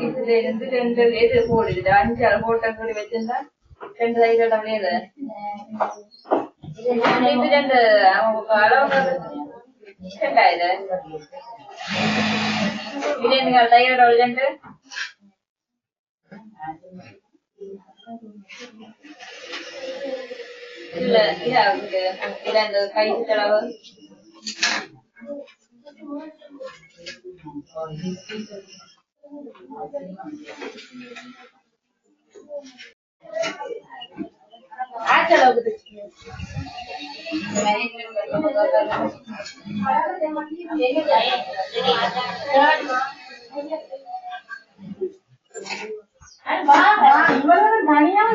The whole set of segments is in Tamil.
இதுல இருந்து ரெண்டு இது போடுது அஞ்சு அளவு போட்ட கூடி வச்சிருந்தா ரெண்டு சைடு அப்படியே இது ரெண்டு அவங்க அளவு ரெண்டாயிரம் இது நீங்க தையோட ரெண்டு இல்ல இது அவங்க இது அந்த கை அளவு ஆச்சு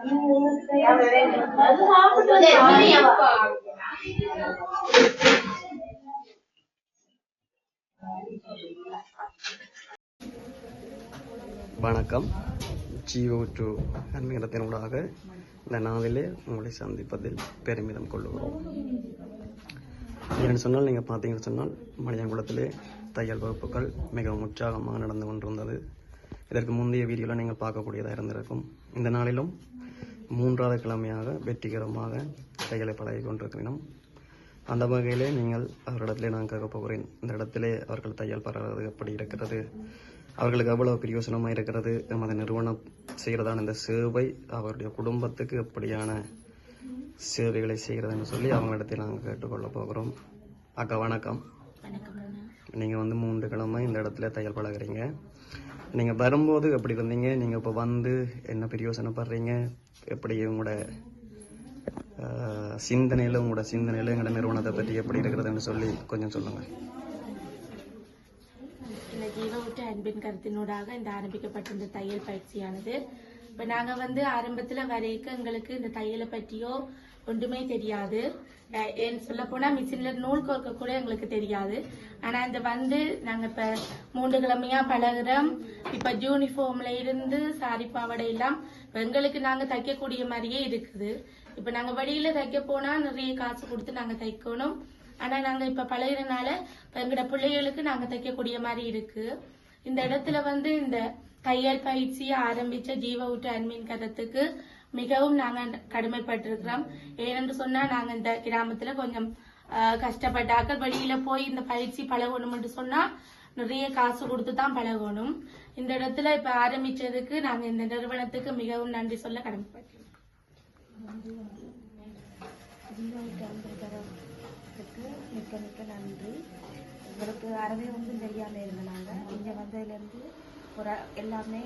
வணக்கம். ஜியோ டூ அன்மீகத்தினூடாக இந்த நாளிலே உங்களை சந்திப்பதில் பெருமிதம் கொள்ளுகிறோம். ஏன்னு சொன்னால் நீங்கள் பார்த்தீங்கன்னு சொன்னால் மணியங்குளத்திலே தையல் வகுப்புகள் மிகவும் உற்சாகமாக நடந்து கொண்டிருந்தது. இதற்கு முந்தைய வீடியோவில் நீங்கள் பார்க்கக்கூடியதாக இருந்திருக்கும். இந்த நாளிலும் மூன்றாவது கிழமையாக வெற்றிகரமாக தையலை பழகி கொண்டிருக்கிறோம் அந்த வகையிலே நீங்கள் அவர்களிடத்திலே நான் கேட்க போகிறேன். இந்த இடத்திலே அவர்கள் தையல் பரவது எப்படி இருக்கிறது? அவர்களுக்கு எவ்வளவு பிரயோசனமாக இருக்கிறது? நமது நிறுவனம் செய்கிறதான இந்த சேவை அவருடைய குடும்பத்துக்கு எப்படியான சேவைகளை செய்கிறதுன்னு சொல்லி அவங்களிடத்தில் நாங்கள் கேட்டுக்கொள்ள போகிறோம். அக்கா வணக்கம். நீங்கள் வந்து மூன்று கிழமை இந்த இடத்துல தையல் பழகுறீங்க. நீங்கள் வரும்போது எப்படி இருந்தீங்க நீங்கள் இப்போ வந்து என்ன பிரயோசனப்படுறீங்க எப்படி உங்களோட சிந்தனையில் உங்களோட சிந்தனையில எங்களோட நிறுவனத்தை பற்றி எப்படி இருக்கிறதுன்னு சொல்லி கொஞ்சம் சொல்லுங்கள் இந்த ஜீவவுட்டு அன்பின் கருத்தினூடாக இந்த ஆரம்பிக்கப்பட்ட இந்த தையல் பயிற்சியானது. இப்போ நாங்கள் வந்து ஆரம்பத்தில் வரைக்கும் எங்களுக்கு இந்த தையலை பற்றியோ ஒன்றுமே தெரியாது. அஹ் சொல்ல போனா மிஷின்ல நூல் கோர்க்க கூட எங்களுக்கு தெரியாது. ஆனா இந்த வந்து நாங்க இப்ப மூன்று கிழமையா பழகுறோம். இப்ப யூனிஃபார்ம்ல இருந்து சாரி பாவாடை எல்லாம் எங்களுக்கு நாங்க தைக்கக்கூடிய மாதிரியே இருக்குது. இப்ப நாங்க வெளியில தைக்க போனா நிறைய காசு கொடுத்து நாங்க தைக்கணும். ஆனா நாங்க இப்ப பழகிறனால இப்ப எங்கட பிள்ளைகளுக்கு நாங்க தைக்கக்கூடிய மாதிரி இருக்கு. இந்த இடத்துல வந்து இந்த தையல் பயிற்சியை ஆரம்பிச்ச ஜீவ ஊட்டு அன்மீன் கதத்துக்கு மிகவும் நாங்கள் கடுமைப்பட்டிருக்கிறோம். ஏனென்று சொன்னா நாங்கள் இந்த கிராமத்துல கொஞ்சம் ஆஹ், கஷ்டப்பட்டாக்கள் வெளியில போய் இந்த பயிற்சி பழகணும்னு சொன்னா நிறைய காசு கொடுத்து தான் பழகணும். இந்த இடத்துல இப்ப ஆரம்பிச்சதுக்கு நாங்க இந்த நிறுவனத்துக்கு மிகவும் நன்றி சொல்ல கடமைப்பட்டிருக்கோம். மிக்க மிக்க நன்றி. எங்களுக்கு அறவே ஒன்றும் தெரியாமல் இருந்தாங்க இங்கே வந்ததுலேருந்து ஒரு எல்லாமே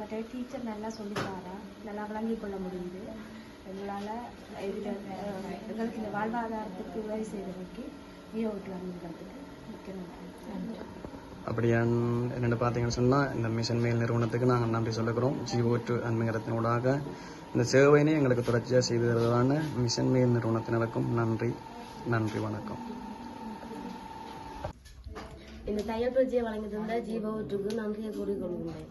மற்ற டீச்சர் நல்லா சொல்லித்தாரா? நல்லா விளங்கி கொள்ள முடியுது. எங்களால் இதில் எங்களுக்கு இந்த வாழ்வாதாரத்துக்கு உதவி செய்ததுக்கு ஜீவாவுக்கு அமைக்கிறதுக்கு மிக்க நன்றி. அப்படியா என்னென்னு பார்த்தீங்கன்னு சொன்னால் இந்த மிஷன் மேல் நிறுவனத்துக்கு நாங்கள் நன்றி சொல்லுகிறோம். ஜிஓ டூ அன்மீகத்தினூடாக இந்த சேவையினை எங்களுக்கு தொடர்ச்சியாக செய்து தருவதான மிஷன் மேல் நிறுவனத்தினருக்கும் நன்றி. நன்றி வணக்கம். இந்த தையல் பயிற்சியை வழங்கி தந்த ஜீவவுற்றுக்கு நன்றியை கூறிக்கொள்கின்றேன்.